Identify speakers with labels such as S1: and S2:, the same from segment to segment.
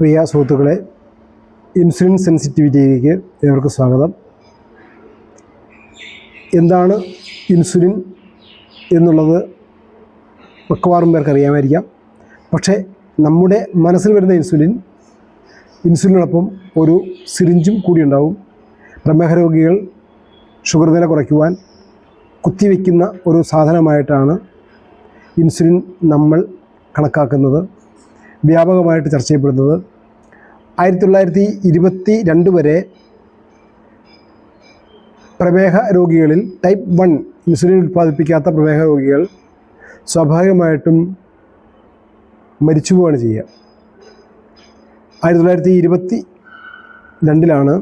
S1: പ്രിയ സുഹൃത്തുക്കളെ ഇൻസുലിൻ സെൻസിറ്റിവിറ്റിയിലേക്ക് ഏവർക്കും സ്വാഗതം. എന്താണ് ഇൻസുലിൻ എന്നുള്ളത് മിക്കവാറും പേർക്ക് അറിയാമായിരിക്കാം. പക്ഷേ നമ്മുടെ മനസ്സിൽ വരുന്ന ഇൻസുലിൻ ഇൻസുലിനോടൊപ്പം ഒരു സിറിഞ്ചും കൂടി ഉണ്ടാവും. പ്രമേഹ രോഗികൾ ഷുഗർ നില കുറയ്ക്കുവാൻ കുത്തിവെക്കുന്ന ഒരു സാധനമായിട്ടാണ് ഇൻസുലിൻ നമ്മൾ കണക്കാക്കുന്നത്. വ്യാപകമായിട്ട് ചർച്ച ചെയ്യപ്പെടുന്നത്. ആയിരത്തി തൊള്ളായിരത്തി ഇരുപത്തി രണ്ട് വരെ പ്രമേഹ രോഗികളിൽ ടൈപ്പ് വൺ ഇൻസുലിൻ ഉൽപ്പാദിപ്പിക്കാത്ത പ്രമേഹ രോഗികൾ സ്വാഭാവികമായിട്ടും മരിച്ചു പോവുകയാണ് ചെയ്യുക. ആയിരത്തി തൊള്ളായിരത്തി ഇരുപത്തി രണ്ടിലാണ്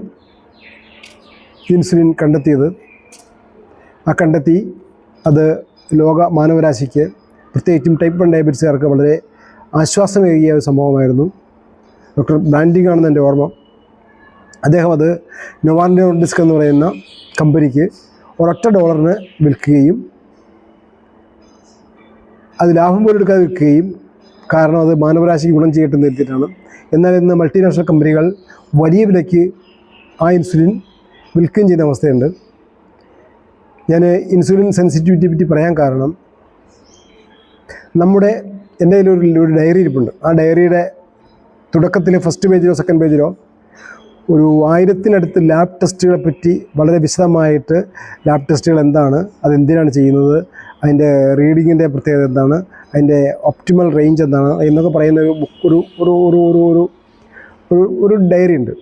S1: ഇൻസുലിൻ കണ്ടെത്തിയത്. ആ കണ്ടെത്തി അത് ലോക മാനവരാശിക്ക് പ്രത്യേകിച്ചും ടൈപ്പ് വൺ ഡയബറ്റിസുകാർക്ക് വളരെ ആശ്വാസമേകിയ ഒരു സംഭവമായിരുന്നു. ഡോക്ടർ ബാൻഡിങ് ആണെന്ന് എന്റെ ഓർമ്മ. അദ്ദേഹം അത് നൊവാൻഡോ ഡിസ്ക് എന്ന് പറയുന്ന കമ്പനിക്ക് ഒരൊറ്റ ഡോളറിന് വിൽക്കുകയും അത് ലാഭം പോലും എടുക്കാതെ വിൽക്കുകയും കാരണം അത് മാനവരാശിക്ക് ഗുണം ചെയ്യട്ടെ നിർത്തിയിട്ടാണ് എന്നാൽ ഇന്ന് മൾട്ടിനാഷണൽ കമ്പനികൾ വലിയ വിലയ്ക്ക് ആ ഇൻസുലിൻ വിൽക്കുകയും ചെയ്യുന്ന അവസ്ഥയുണ്ട്. ഞാൻ ഇൻസുലിൻ സെൻസിറ്റിവിറ്റി പറ്റി പറയാൻ കാരണം നമ്മുടെ എന്റെ കയ്യിൽ ഒരു ഡയറി ഇരിപ്പുണ്ട്. ആ ഡയറിയുടെ തുടക്കത്തിലെ ഫസ്റ്റ് പേജിലോ സെക്കൻഡ് പേജിലോ ഒരു ആയിരത്തിനടുത്ത് ലാബ് ടെസ്റ്റുകളെ പറ്റി വളരെ വിശദമായിട്ട് ലാബ് ടെസ്റ്റുകൾ എന്താണ് അതെന്തിനാണ് ചെയ്യുന്നത് അതിന്റെ റീഡിങ്ങിന്റെ പ്രത്യേകത എന്താണ് അതിന്റെ ഒപ്റ്റിമൽ റേഞ്ച് എന്താണ് എന്നൊക്കെ പറയുന്ന ഒരു ബുക്ക് ഒരു ഒരു ഒരു ഒരു ഒരു ഒരു ഒരു ഡയറി ഉണ്ട്.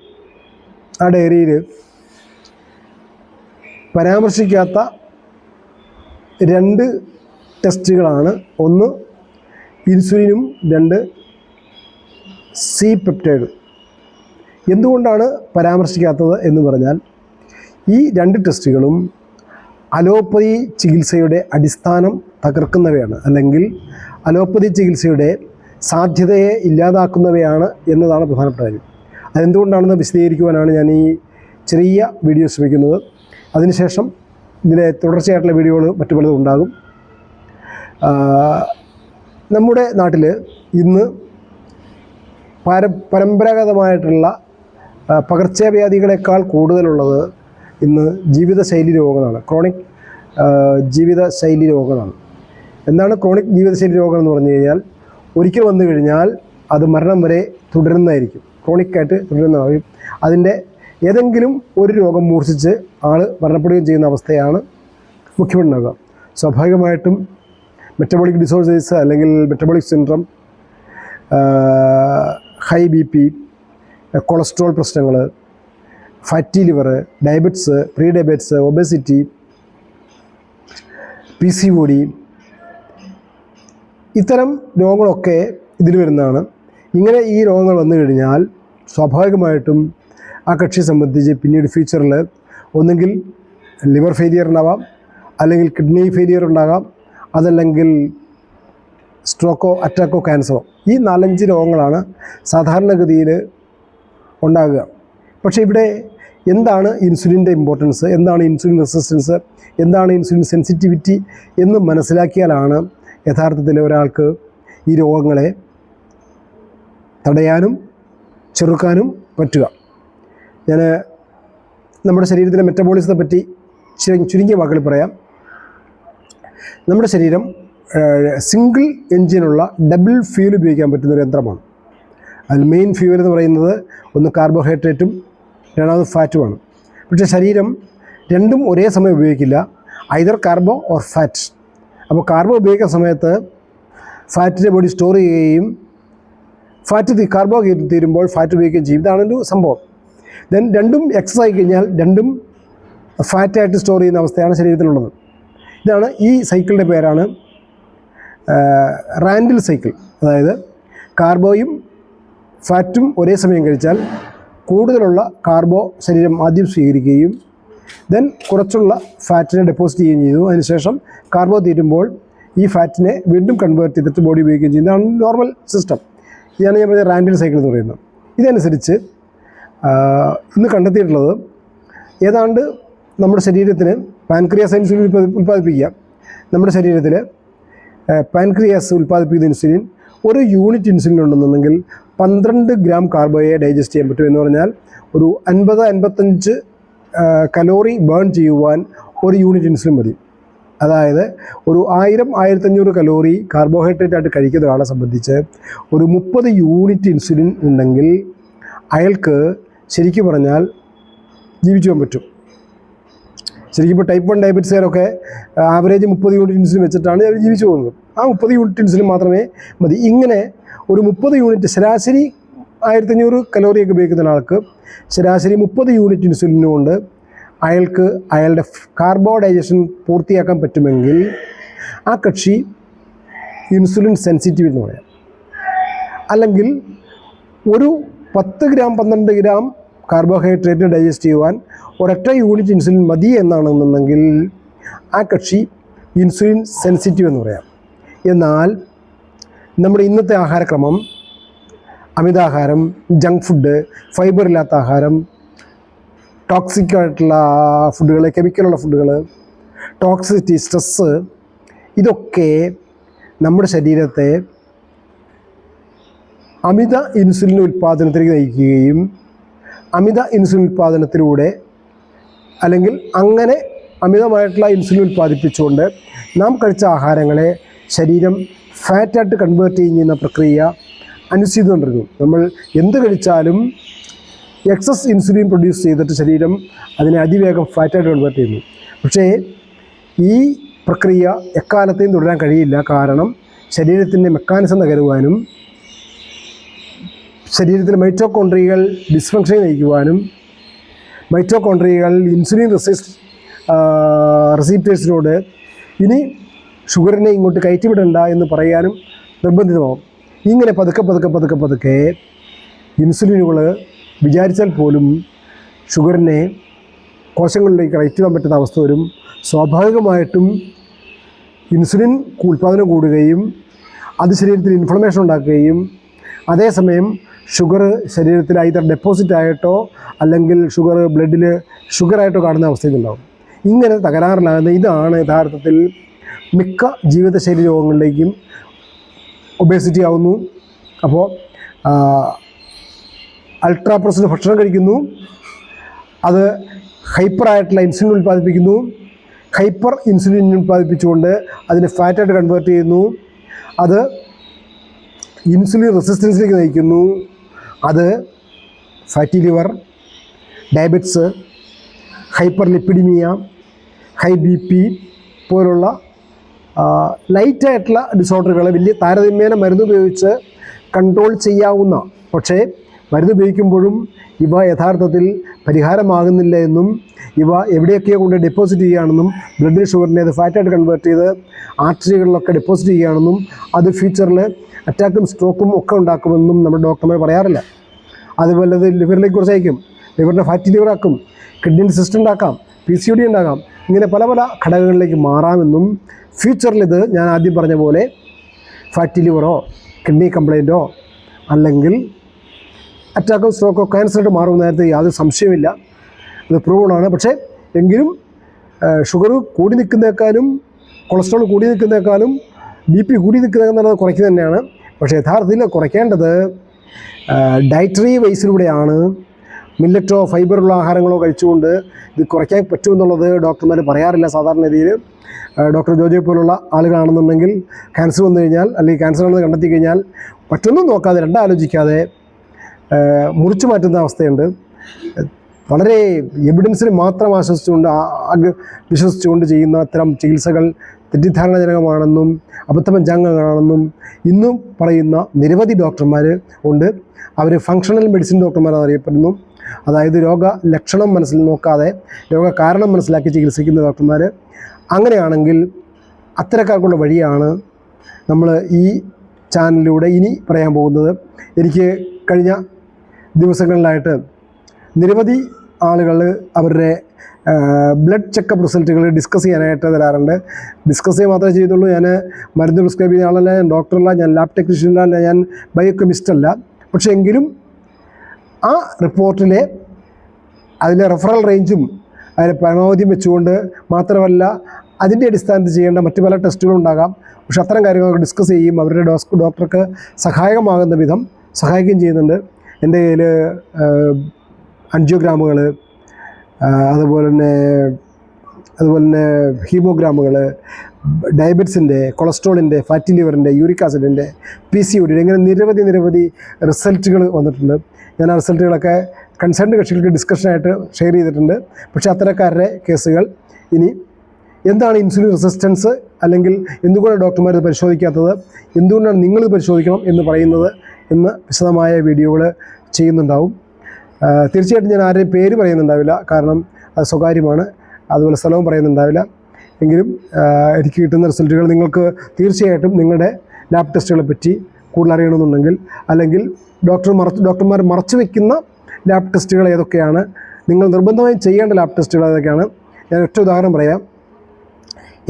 S1: ആ ഡയറിയിൽ പരാമർശിക്കാത്ത രണ്ട് ടെസ്റ്റുകളാണ് ഒന്ന് ഇൻസുലിനും രണ്ട് സി പെപ്റ്റൈഡ്. എന്തുകൊണ്ടാണ് പരാമർശിക്കാത്തത് എന്ന് പറഞ്ഞാൽ ഈ രണ്ട് ടെസ്റ്റുകളും അലോപ്പതി ചികിത്സയുടെ അടിസ്ഥാനം തകർക്കുന്നവയാണ് അല്ലെങ്കിൽ അലോപ്പതി ചികിത്സയുടെ സാധ്യതയെ ഇല്ലാതാക്കുന്നവയാണ് എന്നതാണ് പ്രധാനപ്പെട്ട കാര്യം. അതെന്തുകൊണ്ടാണെന്ന് വിശദീകരിക്കുവാനാണ് ഞാൻ ഈ ചെറിയ വീഡിയോ ശ്രമിക്കുന്നത്. അതിനുശേഷം ഇതിലെ തുടർച്ചയായിട്ടുള്ള വീഡിയോകൾ മറ്റു പലതും ഉണ്ടാകും നമ്മുടെ നാട്ടിൽ ഇന്ന് പാര പരമ്പരാഗതമായിട്ടുള്ള പകർച്ചവ്യാധികളെക്കാൾ കൂടുതലുള്ളത് ഇന്ന് ജീവിതശൈലി രോഗങ്ങളാണ്. ക്രോണിക് ജീവിതശൈലി രോഗങ്ങളാണ്. എന്താണ് ക്രോണിക് ജീവിതശൈലി രോഗം എന്ന് പറഞ്ഞു കഴിഞ്ഞാൽ ഒരിക്കൽ വന്നു കഴിഞ്ഞാൽ അത് മരണം വരെ തുടരുന്നതായിരിക്കും. ക്രോണിക്കായിട്ട് തുടരുന്നതായിരിക്കും അതിന്റെ ഏതെങ്കിലും ഒരു രോഗം മൂർച്ഛിച്ച് ആൾ മരണപ്പെടുകയും ചെയ്യുന്ന അവസ്ഥയാണ് മുഖ്യമുണ്ടാകുക സ്വാഭാവികമായിട്ടും മെറ്റബോളിക് ഡിസോർഡേഴ്സ് അല്ലെങ്കിൽ metabolic syndrome high B P cholesterol പ്രശ്നങ്ങൾ fatty liver diabetes pre diabetes obesity P C O D ഇത്തരം രോഗങ്ങളൊക്കെ ഇതിൽ വരുന്നതാണ്. ഇങ്ങനെ ഈ രോഗങ്ങൾ വന്നു കഴിഞ്ഞാൽ സ്വാഭാവികമായിട്ടും ആ കക്ഷിയെ സംബന്ധിച്ച് പിന്നീട് ഫ്യൂച്ചറിൽ ഒന്നുകിൽ ലിവർ ഫെയിലിയർ ഉണ്ടാവാം അല്ലെങ്കിൽ കിഡ്നി ഫെയിലിയർ ഉണ്ടാകാം അതല്ലെങ്കിൽ സ്ട്രോക്കോ അറ്റാക്കോ ക്യാൻസറോ ഈ നാലഞ്ച് രോഗങ്ങളാണ് സാധാരണഗതിയിൽ ഉണ്ടാകുക. പക്ഷേ ഇവിടെ എന്താണ് ഇൻസുലിന്റെ ഇമ്പോർട്ടൻസ് എന്താണ് ഇൻസുലിൻ റെസിസ്റ്റൻസ് എന്താണ് ഇൻസുലിൻ സെൻസിറ്റിവിറ്റി എന്ന് മനസ്സിലാക്കിയാലാണ് യഥാർത്ഥത്തിൽ ഒരാൾക്ക് ഈ രോഗങ്ങളെ തടയാനും ചെറുക്കാനും പറ്റുക. ഞാൻ നമ്മുടെ ശരീരത്തിലെ മെറ്റബോളിസത്തെ പറ്റി ചുരു- ചുരുങ്ങിയ വാക്കുകൾ പറയാം. നമ്മുടെ ശരീരം സിംഗിൾ എൻജിനുള്ള ഡബിൾ ഫ്യൂൽ ഉപയോഗിക്കാൻ പറ്റുന്ന ഒരു യന്ത്രമാണ്. അതിൽ മെയിൻ ഫ്യൂവൽ എന്ന് പറയുന്നത് ഒന്ന് കാർബോഹൈഡ്രേറ്റും രണ്ടാമത് ഫാറ്റുമാണ് പക്ഷേ ശരീരം രണ്ടും ഒരേ സമയം ഉപയോഗിക്കില്ല. ഐദർ കാർബോ ഓർ ഫാറ്റ് അപ്പോൾ കാർബോ ഉപയോഗിക്കുന്ന സമയത്ത് ഫാറ്റിന്റെ ബോഡി സ്റ്റോർ ചെയ്യുകയും ഫാറ്റ് കാർബോ തീരുമ്പോൾ ഫാറ്റ് ഉപയോഗിക്കുകയും ചെയ്യും. ഇതാണ് ഒരു സംഭവം. ദെൻ രണ്ടും എക്സസൈസ് കഴിഞ്ഞാൽ രണ്ടും ഫാറ്റായിട്ട് സ്റ്റോർ ചെയ്യുന്ന അവസ്ഥയാണ് ശരീരത്തിലുള്ളത്. ഇതാണ് ഈ സൈക്കിളിന്റെ പേരാണ് റാൻഡിൽ സൈക്കിൾ. അതായത് കാർബോയും ഫാറ്റും ഒരേ സമയം കഴിച്ചാൽ കൂടുതലുള്ള കാർബോ ശരീരം ആദ്യം സ്വീകരിക്കുകയും ദെൻ കുറച്ചുള്ള ഫാറ്റിനെ ഡെപ്പോസിറ്റ് ചെയ്യുകയും ചെയ്തു. അതിനുശേഷം കാർബോ തീരുമ്പോൾ ഈ ഫാറ്റിനെ വീണ്ടും കൺവേർട്ട് ചെയ്തിട്ട് ബോഡി ഉപയോഗിക്കുകയും ചെയ്യുന്നു ഇതാണ് നോർമൽ സിസ്റ്റം. ഇതാണ് ഞാൻ പറഞ്ഞ റാൻഡിൽ സൈക്കിൾ എന്ന് പറയുന്നത്. ഇതനുസരിച്ച് ഇന്ന് കണ്ടെത്തിയിട്ടുള്ളത് ഏതാണ്ട് നമ്മുടെ ശരീരത്തിന് പാൻക്രിയാസ് ഇൻസുലിൻ ഉൽപ്പാ- ഉൽപ്പാദിപ്പിക്കുക. നമ്മുടെ ശരീരത്തിൽ പാൻക്രിയാസ് ഉൽപ്പാദിപ്പിക്കുന്ന ഇൻസുലിൻ ഒരു യൂണിറ്റ് ഇൻസുലിൻ ഉണ്ടെന്നുണ്ടെങ്കിൽ പന്ത്രണ്ട് ഗ്രാം കാർബോയെ ഡൈജസ്റ്റ് ചെയ്യാൻ പറ്റും എന്ന് പറഞ്ഞാൽ ഒരു അൻപത് അൻപത്തഞ്ച് കലോറി ബേൺ ചെയ്യുവാൻ ഒരു യൂണിറ്റ് ഇൻസുലിൻ മതി. അതായത് ഒരു ആയിരം ആയിരത്തഞ്ഞൂറ് കലോറി കാർബോഹൈഡ്രേറ്റ് ആയിട്ട് കഴിക്കുന്ന ഒരാളെ സംബന്ധിച്ച് ഒരു മുപ്പത് യൂണിറ്റ് ഇൻസുലിൻ ഉണ്ടെങ്കിൽ അയാൾക്ക് ശരിക്കും പറഞ്ഞാൽ ജീവിച്ചു പോകാൻ പറ്റും. ശരിക്കും ഇപ്പോൾ ടൈപ്പ് വൺ ഡയബറ്റീസുകാരൊക്കെ ആവറേജ് മുപ്പത് യൂണിറ്റ് ഇൻസുലിൻ വെച്ചിട്ടാണ് അവർ ജീവിച്ചു പോകുന്നത്. ആ മുപ്പത് യൂണിറ്റ് ഇൻസുലിൻ മാത്രമേ മതി. ഇങ്ങനെ ഒരു മുപ്പത് യൂണിറ്റ് ശരാശരി ആയിരത്തഞ്ഞൂറ് കലോറിയൊക്കെ ഉപയോഗിക്കുന്ന ഒരാൾക്ക് ശരാശരി മുപ്പത് യൂണിറ്റ് ഇൻസുലിൻ കൊണ്ട് അയാൾക്ക് അയാളുടെ കാർബോ ഡൈജഷൻ പൂർത്തിയാക്കാൻ പറ്റുമെങ്കിൽ ആ കക്ഷി ഇൻസുലിൻ സെൻസിറ്റീവ് എന്ന് പറയാം. അല്ലെങ്കിൽ ഒരു പത്ത് ഗ്രാം പന്ത്രണ്ട് ഗ്രാം കാർബോഹൈഡ്രേറ്റ് ഡൈജസ്റ്റ് ചെയ്യുവാൻ ഒരൊറ്റ യൂണിറ്റ് ഇൻസുലിൻ മതി എന്നാണെന്നുണ്ടെങ്കിൽ ആ കക്ഷി ഇൻസുലിൻ സെൻസിറ്റീവ് എന്ന് പറയാം. എന്നാൽ നമ്മുടെ ഇന്നത്തെ ആഹാരക്രമം അമിതാഹാരം ജങ്ക് ഫുഡ് ഫൈബർ ഇല്ലാത്ത ആഹാരം ടോക്സിക് ആയിട്ടുള്ള ഫുഡുകൾ കെമിക്കലുള്ള ഫുഡുകൾ ടോക്സിറ്റി സ്ട്രെസ്സ് ഇതൊക്കെ നമ്മുടെ ശരീരത്തെ അമിത ഇൻസുലിൻ ഉൽപ്പാദനത്തിലേക്ക് നയിക്കുകയും അമിത ഇൻസുലിൻ ഉൽപ്പാദനത്തിലൂടെ അല്ലെങ്കിൽ അങ്ങനെ അമിതമായിട്ടുള്ള ഇൻസുലിൻ ഉൽപ്പാദിപ്പിച്ചുകൊണ്ട് നാം കഴിച്ച ആഹാരങ്ങളെ ശരീരം ഫാറ്റായിട്ട് കൺവേർട്ട് ചെയ്യുന്ന പ്രക്രിയ അനുസരിച്ചുകൊണ്ടിരുന്നു നമ്മൾ എന്ത് കഴിച്ചാലും എക്സസ് ഇൻസുലിൻ പ്രൊഡ്യൂസ് ചെയ്തിട്ട് ശരീരം അതിനെ അതിവേഗം ഫാറ്റായിട്ട് കൺവേർട്ട് ചെയ്യുന്നു. പക്ഷേ ഈ പ്രക്രിയ എക്കാലത്തെയും തുടരാൻ കഴിയില്ല. കാരണം ശരീരത്തിന്റെ മെക്കാനിസം തകരുവാനും ശരീരത്തിലെ മൈറ്റോകോൺട്രിയകൾ ഡിസ്ഫങ്ഷൻ നയിക്കുവാനും മൈറ്റോകോൺട്രിയകൾ ഇൻസുലിൻ റെസിസ്റ്റ് റെസിപ്റ്റേഴ്സിനോട് ഇനി ഷുഗറിനെ ഇങ്ങോട്ട് കയറ്റിവിടണ്ട എന്ന് പറയാനും നിർബന്ധിതമാവും. ഇങ്ങനെ പതുക്കെ പതുക്കെ പതുക്കെ പതുക്കെ ഇൻസുലിനുകൾ വിചാരിച്ചാൽ പോലും ഷുഗറിനെ കോശങ്ങളിലേക്ക് കയറ്റുവാൻ പറ്റുന്ന അവസ്ഥ വരും. സ്വാഭാവികമായിട്ടും ഇൻസുലിൻ ഉൽപ്പാദനം കൂടുകയും അത് ശരീരത്തിൽ ഇൻഫ്ലമേഷൻ ഉണ്ടാക്കുകയും അതേസമയം ഷുഗർ ശരീരത്തിൽ ഐതർ ഡെപ്പോസിറ്റ് ആയിട്ടോ അല്ലെങ്കിൽ ഷുഗർ ബ്ലഡിൽ ഷുഗറായിട്ടോ കാണുന്ന അവസ്ഥയിലുണ്ടാകും ഇങ്ങനെ തകരാറിലാകുന്ന ഇതാണ് യഥാർത്ഥത്തിൽ മിക്ക ജീവിതശൈലി രോഗങ്ങളിലേക്കും ഒബേസിറ്റി ആവുന്നു. അപ്പോൾ അൾട്രാ പ്രോസസ്ഡ് ഭക്ഷണം കഴിക്കുന്നു. അത് ഹൈപ്പർ ആയിട്ടുള്ള ഇൻസുലിൻ ഉൽപ്പാദിപ്പിക്കുന്നു. ഹൈപ്പർ ഇൻസുലിൻ ഉൽപ്പാദിപ്പിച്ചുകൊണ്ട് അതിനെ ഫാറ്റായിട്ട് കൺവേർട്ട് ചെയ്യുന്നു. അത് ഇൻസുലിൻ റെസിസ്റ്റൻസിലേക്ക് നയിക്കുന്നു. അത് fatty liver diabetes hyperlipidaemia high B P പോലുള്ള ലൈറ്റായിട്ടുള്ള ഡിസോർഡറുകൾ വലിയ താരതമ്യേന മരുന്ന് ഉപയോഗിച്ച് കൺട്രോൾ ചെയ്യാവുന്ന പക്ഷേ മരുന്ന് ഉപയോഗിക്കുമ്പോഴും ഇവ യഥാർത്ഥത്തിൽ പരിഹാരമാകുന്നില്ല എന്നും ഇവ എവിടെയൊക്കെയോ കൊണ്ട് ഡെപ്പോസിറ്റ് ചെയ്യുകയാണെന്നും ബ്ലഡ് ഷുഗറിനെ അത് ഫാറ്റായിട്ട് കൺവേർട്ട് ചെയ്ത് ആർട്ടറികളിലൊക്കെ ഡെപ്പോസിറ്റ് ചെയ്യുകയാണെന്നും അത് ഫ്യൂച്ചറിൽ അറ്റാക്കും സ്ട്രോക്കും ഒക്കെ ഉണ്ടാക്കുമെന്നും നമ്മുടെ ഡോക്ടർമാർ പറയാറില്ല. അതുപോലെ അത് ലിവറിലേക്ക് കുറച്ച് അയക്കും. ലിവറിനെ ഫാറ്റി ലിവറാക്കും കിഡ്നി സിസ്റ്റം ഉണ്ടാക്കാം പി സി ഡി ഉണ്ടാകാം ഇങ്ങനെ പല പല ഘടകങ്ങളിലേക്ക് മാറാമെന്നും ഫ്യൂച്ചറിൽ ഇത് ഞാൻ ആദ്യം പറഞ്ഞ പോലെ ഫാറ്റി ലിവറോ കിഡ്നി കംപ്ലൈന്റോ അല്ലെങ്കിൽ അറ്റാക്കോ സ്ട്രോക്കോ ക്യാൻസറായിട്ട് മാറും നേരത്തെ യാതൊരു സംശയമില്ല അത് പ്രൂവാണ് പക്ഷേ എങ്കിലും ഷുഗർ കൂടി നിൽക്കുന്നേക്കാളും കൊളസ്ട്രോൾ കൂടി നിൽക്കുന്നേക്കാളും ബി പി കൂടി നിൽക്കുന്നത് കുറയ്ക്കുക തന്നെയാണ്. പക്ഷേ യഥാർത്ഥത്തിൽ കുറയ്ക്കേണ്ടത് ഡയറ്ററി വൈസിലൂടെയാണ് മില്ലറ്റോ ഫൈബറുള്ള ആഹാരങ്ങളോ കഴിച്ചുകൊണ്ട് ഇത് കുറയ്ക്കാൻ പറ്റുമെന്നുള്ളത് ഡോക്ടർമാർ പറയാറില്ല. സാധാരണ രീതിയിൽ ഡോക്ടർ ജോജയെ പോലുള്ള ആളുകളാണെന്നുണ്ടെങ്കിൽ ക്യാൻസർ വന്നു കഴിഞ്ഞാൽ അല്ലെങ്കിൽ ക്യാൻസർ ആണെന്ന് കണ്ടെത്തി കഴിഞ്ഞാൽ പറ്റൊന്നും നോക്കാതെ രണ്ടാലോചിക്കാതെ മുറിച്ചു മാറ്റുന്ന അവസ്ഥയുണ്ട്. വളരെ എവിഡൻസിന് മാത്രം ആശ്വസിച്ചുകൊണ്ട് വിശ്വസിച്ചുകൊണ്ട് ചെയ്യുന്ന അത്തരം ചികിത്സകൾ തെറ്റിദ്ധാരണജനകമാണെന്നും അബദ്ധപഞ്ചാംഗങ്ങളാണെന്നും ഇന്നും പറയുന്ന നിരവധി ഡോക്ടർമാർ ഉണ്ട്. അവർ ഫങ്ഷണൽ മെഡിസിൻ ഡോക്ടർമാരാണ് അറിയപ്പെടുന്നു. അതായത് രോഗ ലക്ഷണം മനസ്സിൽ നോക്കാതെ രോഗ കാരണം മനസ്സിലാക്കി ചികിത്സിക്കുന്ന ഡോക്ടർമാർ അങ്ങനെയാണെങ്കിൽ അത്തരക്കാർക്കുള്ള വഴിയാണ് നമ്മൾ ഈ ചാനലിലൂടെ ഇനി പറയാൻ പോകുന്നത്. എനിക്ക് കഴിഞ്ഞ ദിവസങ്ങളിലായിട്ട് നിരവധി ആളുകൾ അവരുടെ ബ്ലഡ് ചെക്കപ്പ് റിസൾട്ടുകൾ ഡിസ്കസ് ചെയ്യാനായിട്ട് തരാറുണ്ട് ഡിസ്കസ് ചെയ്യുക മാത്രമേ ചെയ്യുന്നുള്ളൂ ഞാൻ മരുന്ന് പ്രിസ്ക്രൈബ് ചെയ്യുന്ന ആളല്ല ഞാൻ ഡോക്ടറല്ല ഞാൻ ലാബ് ടെക്നീഷ്യനല്ല ഞാൻ ബയോകെമിസ്റ്റ് അല്ല. പക്ഷേ എങ്കിലും ആ റിപ്പോർട്ടിലെ അതിലെ റെഫറൽ റേഞ്ചും അതിലെ പരമാവധിയും വെച്ചുകൊണ്ട് മാത്രമല്ല അതിന്റെ അടിസ്ഥാനത്തിൽ ചെയ്യേണ്ട മറ്റു പല ടെസ്റ്റുകളും ഉണ്ടാകാം. പക്ഷെ അത്തരം കാര്യങ്ങളൊക്കെ ഡിസ്കസ് ചെയ്യും. അവരുടെ ഡോക്ടർക്ക് സഹായകമാകുന്ന വിധം സഹായിക്കുകയും ചെയ്യുന്നുണ്ട്. എന്റെ കയ്യിൽ അഞ്ചിയോഗ്രാമുകൾ അതുപോലെ തന്നെ അതുപോലെ തന്നെ ഹീമോഗ്രാമുകൾ ഡയബറ്റിസിന്റെ കൊളസ്ട്രോളിന്റെ ഫാറ്റി ലിവറിന്റെ യൂറിക് ആസിഡിന്റെ പി സി ഒ ഇങ്ങനെ നിരവധി നിരവധി റിസൾട്ടുകൾ വന്നിട്ടുണ്ട്. ഞാൻ ആ റിസൾട്ടുകളൊക്കെ കൺസേൺഡ് കക്ഷികൾക്ക് ഡിസ്കഷനായിട്ട് ഷെയർ ചെയ്തിട്ടുണ്ട്. പക്ഷേ അത്തരക്കാരുടെ കേസുകൾ ഇനി എന്താണ് ഇൻസുലിൻ റെസിസ്റ്റൻസ് അല്ലെങ്കിൽ എന്തുകൊണ്ടാണ് ഡോക്ടർമാർ ഇത് പരിശോധിക്കാത്തത്? എന്തുകൊണ്ടാണ് നിങ്ങളിത് പരിശോധിക്കണം എന്ന് പറയുന്നത്? എന്ന് വിശദമായ വീഡിയോകൾ ചെയ്യുന്നുണ്ടാവും. തീർച്ചയായിട്ടും ഞാൻ ആരുടെയും പേര് പറയുന്നുണ്ടാവില്ല. കാരണം അത് സ്വകാര്യമാണ്. അതുപോലെ സ്ഥലവും പറയുന്നുണ്ടാവില്ല. എങ്കിലും എനിക്ക് കിട്ടുന്ന റിസൾട്ടുകൾ നിങ്ങൾക്ക് തീർച്ചയായിട്ടും നിങ്ങളുടെ ലാബ് ടെസ്റ്റുകളെ പറ്റി കൂടുതൽ അറിയണമെന്നുണ്ടെങ്കിൽ അല്ലെങ്കിൽ ഡോക്ടർ മറച്ച് ഡോക്ടർമാർ മറച്ചു വയ്ക്കുന്ന ലാബ് ടെസ്റ്റുകൾ ഏതൊക്കെയാണ് നിങ്ങൾ നിർബന്ധമായും ചെയ്യേണ്ട ലാബ് ടെസ്റ്റുകൾ ഏതൊക്കെയാണ് ഞാൻ ഒറ്റ ഉദാഹരണം പറയാം.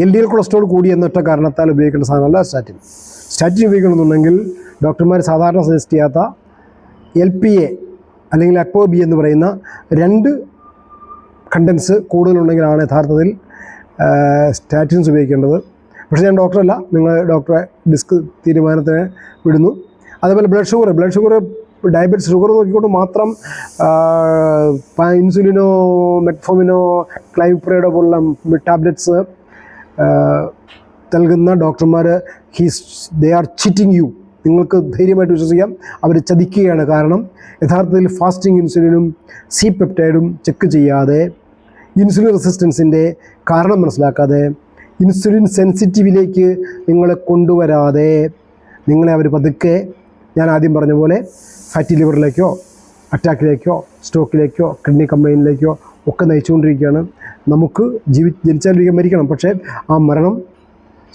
S1: എൽ ഡി എൽ കൊളസ്ട്രോൾ കൂടി എന്നൊറ്റ കാരണത്താൽ ഉപയോഗിക്കേണ്ട സാധനമല്ല സ്റ്റാറ്റിൻ. സ്റ്റാറ്റിൻ ഉപയോഗിക്കണമെന്നുണ്ടെങ്കിൽ ഡോക്ടർമാർ സാധാരണ സജസ്റ്റ് ചെയ്യാത്ത എൽ പി എ അല്ലെങ്കിൽ അക്വോ ബി എന്ന് പറയുന്ന രണ്ട് കണ്ടൻസ് കൂടുതലുണ്ടെങ്കിലാണ് യഥാർത്ഥത്തിൽ സ്റ്റാറ്റിൻസ് ഉപയോഗിക്കേണ്ടത്. പക്ഷേ ഞാൻ ഡോക്ടറല്ല നിങ്ങൾ ഡോക്ടറെ ഡിസ്ക് തീരുമാനത്തിന് വിടുന്നു. അതേപോലെ blood sugar blood sugar diabetes sugar നോക്കിക്കൊണ്ട് മാത്രം ഇൻസുലിനോ മെറ്റ്ഫോമിനോ ക്ലൈംപ്രേഡോ പോലുള്ള ടാബ്ലറ്റ്സ് നൽകുന്ന ഡോക്ടർമാർ he's they are cheating you നിങ്ങൾക്ക് ധൈര്യമായിട്ട് വിശ്വസിക്കാം. അവർ ചതിക്കുകയാണ് കാരണം യഥാർത്ഥത്തിൽ ഫാസ്റ്റിംഗ് ഇൻസുലിനും സി പെപ്റ്റൈഡും ചെക്ക് ചെയ്യാതെ ഇൻസുലിൻ റെസിസ്റ്റൻസിന്റെ കാരണം മനസ്സിലാക്കാതെ ഇൻസുലിൻ സെൻസിറ്റീവിലേക്ക് നിങ്ങളെ കൊണ്ടുവരാതെ നിങ്ങളെ അവർ പതുക്കെ ഞാൻ ആദ്യം പറഞ്ഞ പോലെ ഫാറ്റി ലിവറിലേക്കോ അറ്റാക്കിലേക്കോ സ്ട്രോക്കിലേക്കോ കിഡ്നി കംപ്ലയിന്റിലേക്കോ ഒക്കെ നയിച്ചുകൊണ്ടിരിക്കുകയാണ്. നമുക്ക് ജീവി ജനിച്ചാലിരിക്കാൻ മരിക്കണം. പക്ഷേ ആ മരണം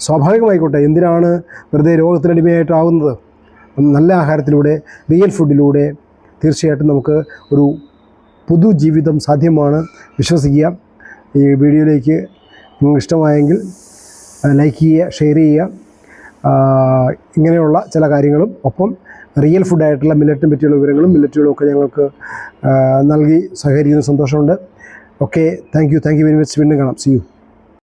S1: സ്വാഭാവികമായിക്കോട്ടെ എന്തിനാണ് വെറുതെ രോഗത്തിനടിമയായിട്ടാവുന്നത് നല്ല ആഹാരത്തിലൂടെ റിയൽ ഫുഡിലൂടെ തീർച്ചയായിട്ടും നമുക്ക് ഒരു പുതുജീവിതം സാധ്യമാണ്. വിശ്വസിക്കുക. ഈ വീഡിയോയിലേക്ക് നിങ്ങൾക്ക് ഇഷ്ടമായെങ്കിൽ ലൈക്ക് ചെയ്യുക ഷെയർ ചെയ്യുക. ഇങ്ങനെയുള്ള ചില കാര്യങ്ങളും ഒപ്പം റിയൽ ഫുഡായിട്ടുള്ള മില്ലറ്റിനെ പറ്റിയുള്ള വിവരങ്ങളും മില്ലറ്റുകളും ഒക്കെ ഞങ്ങൾക്ക് നൽകി സഹകരിക്കുന്ന സന്തോഷമുണ്ട്. Okay thank you thank you very much വീണ്ടും കാണാം. C U